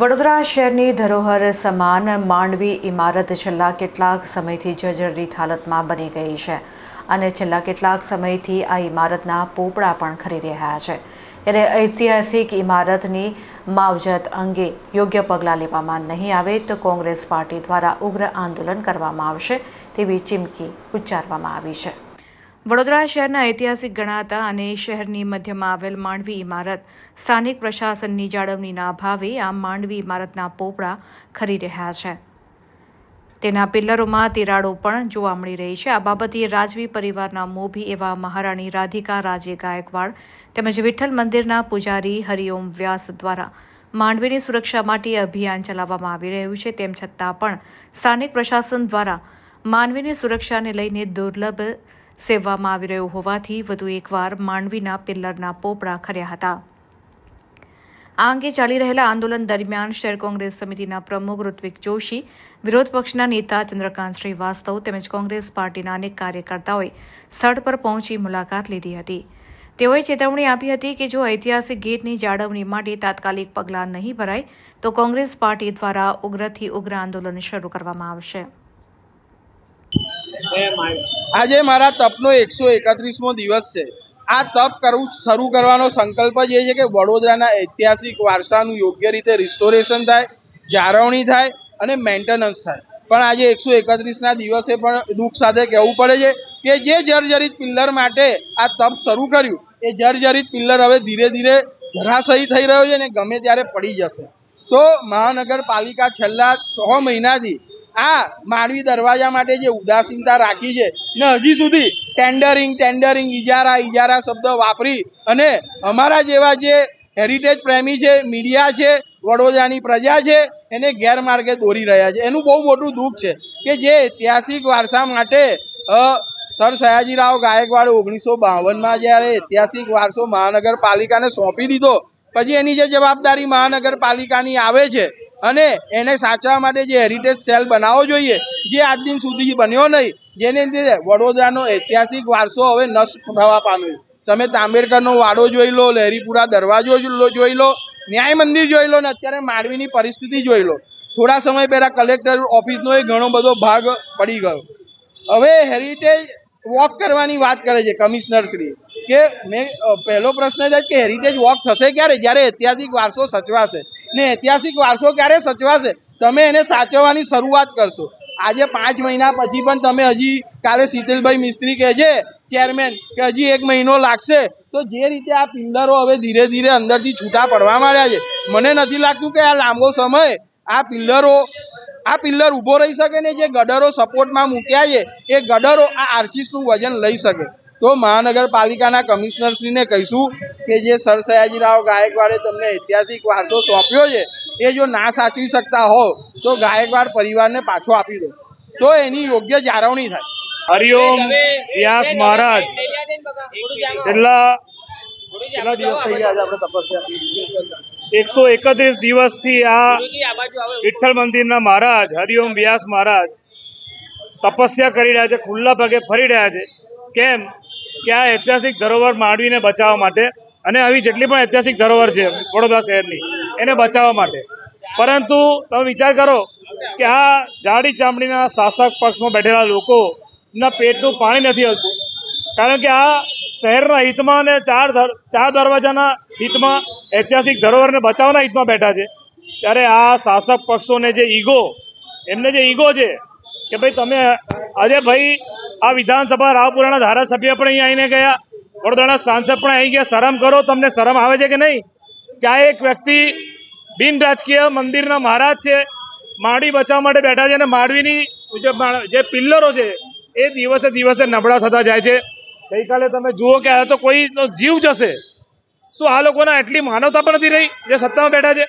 વડોદરા શહેરની ધરોહર સમાન માંડવી ઇમારત છેલ્લા કેટલાક સમયથી જર્જરિત હાલતમાં બની ગઈ છે અને છેલ્લા કેટલાક સમયથી આ ઇમારતના પોપડા પણ ખરી રહ્યા છે. ત્યારે ઐતિહાસિક ઇમારતની માવજત અંગે યોગ્ય પગલાં લેવામાં નહીં આવે તો કોંગ્રેસ પાર્ટી દ્વારા ઉગ્ર આંદોલન કરવામાં આવશે તેવી ચીમકી ઉચ્ચારવામાં આવી છે. વડોદરા શહેરના ઐતિહાસિક ગણાતા અને શહેરની મધ્યમાં આવેલ માંડવી ઇમારત સ્થાનિક પ્રશાસનની જાળવણીના અભાવે આ માંડવી ઇમારતના પોપડા ખરી રહ્યા છે. તેના પિલ્લરોમાં તિરાડો પણ જોવા મળી રહી છે. આ બાબતે રાજવી પરિવારના મોભી એવા મહારાણી રાધિકા રાજે ગાયકવાડ તેમજ વિઠ્ઠલ મંદિરના પૂજારી હરિઓમ વ્યાસ દ્વારા માંડવીની સુરક્ષા માટે અભિયાન ચલાવવામાં આવી રહ્યું છે. તેમ છતાં પણ સ્થાનિક પ્રશાસન દ્વારા માનવીની સુરક્ષાને લઈને દુર્લભ સેવવામાં આવી રહ્યો હોવાથી વધુ એકવાર માંડવીના પિલ્લરના પોપડા ખર્યા હતા. આ અંગે ચાલી રહેલા આંદોલન દરમિયાન શહેર કોંગ્રેસ સમિતિના પ્રમુખ ઋત્વિક જોશી, વિરોધ પક્ષના નેતા ચંદ્રકાંત શ્રીવાસ્તવ તેમજ કોંગ્રેસ પાર્ટીના અનેક કાર્યકર્તાઓએ સ્થળ પર પહોંચી મુલાકાત લીધી હતી. તેઓએ ચેતવણી આપી હતી કે જો ઐતિહાસિક ગેટની જાળવણી માટે તાત્કાલિક પગલાં નહીં ભરાય, તો કોંગ્રેસ પાર્ટી દ્વારા ઉગ્રથી ઉગ્ર આંદોલન શરૂ કરવામાં આવશે. આજે મારા તપનો એકસો એકત્રીસમો દિવસ છે. આ તપ કરવું શરૂ કરવાનો સંકલ્પ જ એ છે કે વડોદરાના ઐતિહાસિક વારસાનું યોગ્ય રીતે રિસ્ટોરેશન થાય, જાળવણી થાય અને મેન્ટેનન્સ થાય. પણ આજે એકસો એકત્રીસના દિવસે પણ દુઃખ સાથે કહેવું પડે છે કે જે જર્જરિત પિલ્લર માટે આ તપ શરૂ કર્યું, એ જર્જરિત પિલ્લર હવે ધીરે ધીરે ધરાશયી થઈ રહ્યો છે અને ગમે ત્યારે પડી જશે. તો મહાનગરપાલિકા છેલ્લા છ મહિનાથી આ માનવી દરવાજા માટે જે ઉદાસીનતા રાખી છે ને હજી સુધી ટેન્ડરિંગ ટેન્ડરિંગ ઇજારા ઇજારા શબ્દ વાપરી અને અમારા જેવા જે હેરિટેજ પ્રેમી છે, મીડિયા છે, વડોદરાની પ્રજા છે, એને ગેરમાર્ગે દોરી રહ્યા છે. એનું બહુ મોટું દુઃખ છે કે જે ઐતિહાસિક વારસા માટે સર સયાજીરાવ ગાયકવાડે ઓગણીસો બાવનમાં જ્યારે ઐતિહાસિક વારસો મહાનગરપાલિકાને સોંપી દીધો, પછી એની જે જવાબદારી મહાનગરપાલિકાની આવે છે અને એને સાચવવા માટે જે હેરિટેજ સેલ બનાવવો જોઈએ, જે આજ દિન સુધી બન્યો નહીં, જેને લીધે વડોદરાનો ઐતિહાસિક વારસો હવે નષ્ટ થવા પામ્યો તમે તાંબેડકરનો વાડો જોઈ લો લહેરીપુરા દરવાજો જો- જોઈ લો, ન્યાય મંદિર જોઈ લો ને અત્યારે માંડવીની પરિસ્થિતિ જોઈ લો. થોડા સમય પહેલા કલેક્ટર ઓફિસનો એ ઘણો બધો ભાગ પડી ગયો. હવે હેરિટેજ વોક કરવાની વાત કરે છે કમિશનરશ્રી કે મેં પહેલો પ્રશ્ન થાય કે હેરિટેજ વોક થશે ક્યારે? જ્યારે ઐતિહાસિક વારસો સચવાશે. ને ઐતિહાસિક વારસો ક્યારે સચવાશે? તમે એને સાચવવાની શરૂઆત કરશો. આજે પાંચ મહિના પછી પણ તમે હજી કાલે શીતલભાઈ મિસ્ત્રી કહે છે ચેરમેન કે હજી એક મહિનો લાગશે. તો જે રીતે આ પિલ્લરો હવે ધીરે ધીરે અંદરથી છૂટા પડવા માંડ્યા છે. મને નથી લાગતું કે આ લાંબો સમય આ પિલ્લરો, આ પિલ્લર ઊભો રહી શકે ને જે ગડરો સપોર્ટમાં મૂક્યા છે, એ ગડરો આ આર્ચીસનું વજન લઈ શકે. તો મહાનગરપાલિકાના કમિશનરશ્રીને કહીશું કે જે સર સયાજીરાવ ગાયકવાડે તમને ઐતિહાસિક વારસો સોંપ્યો છે એ જો ના સાચવી શકતા હો તો ગાયકવાડ પરિવારને પાછો આપી દો. તો એની યોગ્ય જાળવણી થાય. હરિઓમ વ્યાસ મહારાજ. છેલ્લા કેટલા દિવસ થઈ ગયા આપણે તપસ્યા એકસો એકત્રીસ દિવસથી આ વિઠ્ઠલ મંદિરના મહારાજ હરિઓમ વ્યાસ મહારાજ તપસ્યા કરી રહ્યા છે ખુલ્લા પગે ફરી રહ્યા છે. કેમ? કે આ ઐતિહાસિક ધરોહર માંડવીને બચાવવા માટે અને આવી જેટલી પણ ઐતિહાસિક ધરોહર છે વડોદરા શહેરની, એને બચાવવા માટે. પરંતુ તમે વિચાર કરો કે આ જાડી ચામડીના શાસક પક્ષમાં બેઠેલા લોકોના પેટનું પાણી નથી હલતું. કારણ કે આ શહેરના હિતમાં અને ચાર ચાર દરવાજાના હિતમાં ઐતિહાસિક ધરોહરને બચાવવાના હિતમાં બેઠા છે. ત્યારે આ શાસક પક્ષોને જે ઈગો, એમને જે ઈગો છે કે ભાઈ તમે આજે ભાઈ આ વિધાનસભા રાવપુરાના ધારાસભ્ય પણ અહીં આવીને ગયા. વડોદરાના સાંસદ પણ અહીં ગયા. શરમ કરો, તમને શરમ આવે છે કે નહીં? કે આ એક વ્યક્તિ બિન રાજકીય મંદિરના મહારાજ છે, માડી બચાવવા માટે બેઠા છે અને માડવીની જે પિલ્લરો છે, એ દિવસે દિવસે નબળા થતા જાય છે. ગઈકાલે તમે જુઓ કે આ તો કોઈનો જીવ જશે. શું આ લોકોના એટલી માનવતા પણ નથી રહી, જે સત્તામાં બેઠા છે?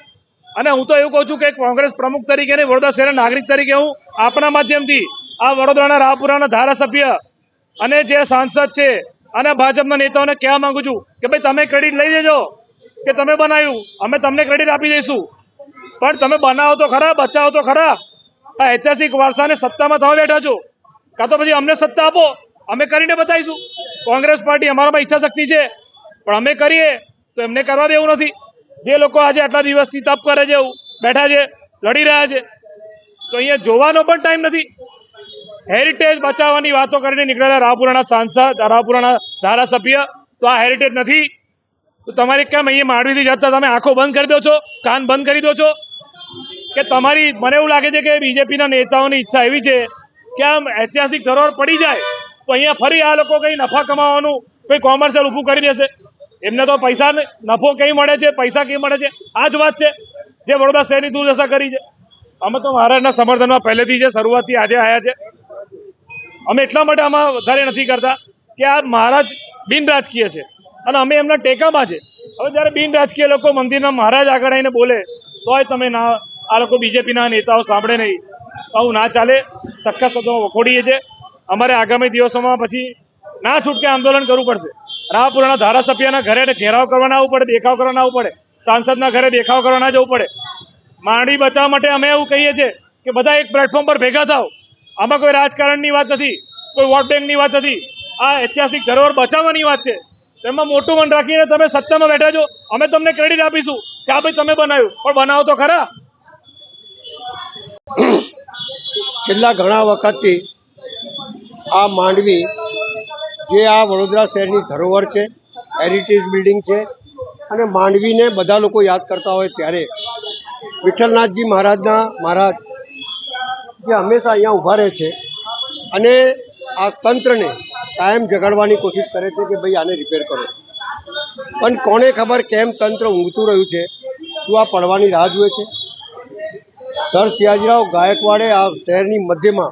અને હું તો એવું કહું છું કે કોંગ્રેસ પ્રમુખ તરીકે નહીં, વડોદરા શહેરના નાગરિક તરીકે હું આપણા માધ્યમથી આ વડોદરાના રાહપુરાના ધારાસભ્ય અને જે સાંસદ છે અને ભાજપના નેતાઓને કહેવા માંગુ છું કે ભાઈ તમે ક્રેડિટ લઈ લેજો, કે તમે બનાવ્યું, અમે તમને ક્રેડિટ આપી દઈશું. પણ તમે બનાવો તો ખરા, બચાવો તો ખરા. આ ઐતિહાસિક વારસાને સત્તામાં થવા બેઠા છો. કાં તો પછી અમને સત્તા આપો, અમે કરીને બતાવીશું. કોંગ્રેસ પાર્ટી અમારામાં ઈચ્છા શક્તિ છે, પણ અમે કરીએ તો એમને કરવા દેવું નથી. જે લોકો આજે આટલા દિવસથી તપ કરે છે, બેઠા છે, લડી રહ્યા છે, તો અહીંયા જોવાનો પણ ટાઈમ નથી. હેરિટેજ બચાવવાની વાતો કરીને નીકળેલા રાવપુરાના સાંસદ, રાવપુરાના ધારાસભ્ય. તો આ હેરિટેજ નથી. તો તમારે કેમ અહીંયા માંડવીથી જતા? તમે આંખો બંધ કરી દો છો, કાન બંધ કરી દો છો. કે તમારી, મને એવું લાગે છે કે બીજેપીના નેતાઓની ઈચ્છા એવી છે કે આમ ઐતિહાસિક ધરોહર પડી જાય, તો અહીંયા ફરી આ લોકો કંઈ નફા કમાવાનું, કોઈ કોમર્શિયલ ઊભું કરી દેશે. એમને તો પૈસા નફો કઈ મળે છે, પૈસા કઈ મળે છે? આ જ વાત છે જે વડોદરા શહેરની દુર્દશા કરી છે. અમે તો મહારાજના સમર્થનમાં પહેલેથી છે શરૂઆતથી આજે આવ્યા છે. અમે એટલા માટે આમાં વધારે નથી કરતા કે આ મહારાજ બિન રાજકીય છે. અને અમે એમના ટેકામાં છે. હવે જ્યારે બિન રાજકીય લોકો મંદિરના મહારાજ આગળ આવીને બોલે, તોય તમે ના, આ લોકો બીજેપીના નેતાઓ સાંભળે નહીં. આવું ના ચાલે. સખત શબ્દોમાં વખોડીએ છે. અમારે આગામી દિવસોમાં પછી ના છૂટકે આંદોલન કરવું પડશે. રાહપુરાના ધારાસભ્યના ઘરે ઘેરાવ કરવાના આવવું પડે, દેખાવ કરવાના આવવું પડે. સાંસદના ઘરે દેખાવ કરવાના જવું પડે. માંડવી બચાવવા માટે અમે એવું કહીએ છીએ કે બધા એક પ્લેટફોર્મ પર ભેગા થાવ આમાં કોઈ રાજકારણની વાત નથી, કોઈ વોટ બેંકની વાત નથી. આ ઐતિહાસિક ધરોહર બચાવવાની વાત છે. તેમાં મોટું મન રાખીને તમે સત્તામાં બેઠા છો. અમે તમને ક્રેડિટ આપીશું કે આ ભાઈ તમે બનાવ્યું. પણ બનાવો તો ખરા. છેલ્લા ઘણા વખતથી આ માંડવી જે આ વડોદરા શહેરની ધરોહર છે હેરિટેજ બિલ્ડિંગ છે, અને માંડવીને બધા લોકો યાદ કરતા હોય ત્યારે વિઠ્ઠલનાથજી મહારાજના, મહારાજ જે હંમેશા અહીંયા ઊભા રહે છે અને આ તંત્રને કાયમ જગાડવાની કોશિશ કરે છે કે ભાઈ આને રિપેર કરો. પણ કોને ખબર કેમ તંત્ર ઊંઘતું રહ્યું છે? શું આ પડવાની રાહ જુએ છે? સર સિયાજીરાવ ગાયકવાડે આ શહેરની મધ્યમાં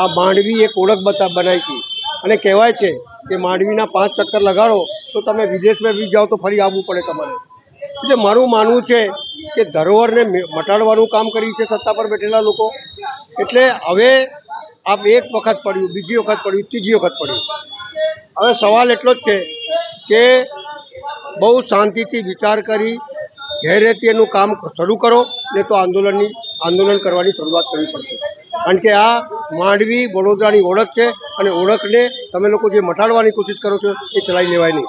આ માંડવી એક ઓળખ બતા, બનાવી હતી. અને કહેવાય છે કે માંડવીના પાંચ ચક્કર લગાડો તો તમે વિદેશમાં બી જાઓ તો ફરી આવવું પડે તમારે. એટલે મારું માનવું છે કે ધરોહરને મટાડવાનું કામ કર્યું છે સત્તા પર બેઠેલા લોકો? એટલે હવે આ એક વખત પડ્યું, બીજી વખત પડ્યું, ત્રીજી વખત પડ્યું. હવે સવાલ એટલો જ છે કે બહુ શાંતિથી વિચાર કરી, ધૈર્યથી એનું કામ શરૂ કરો, ને તો આંદોલનની આંદોલન કરવાની શરૂઆત કરવી પડશે. કારણ કે આ માંડવી વડોદરાની ઓળખ છે, અને ઓળખને તમે લોકો જે મટાડવાની કોશિશ કરો છો એ ચલાવી લેવાય નહીં.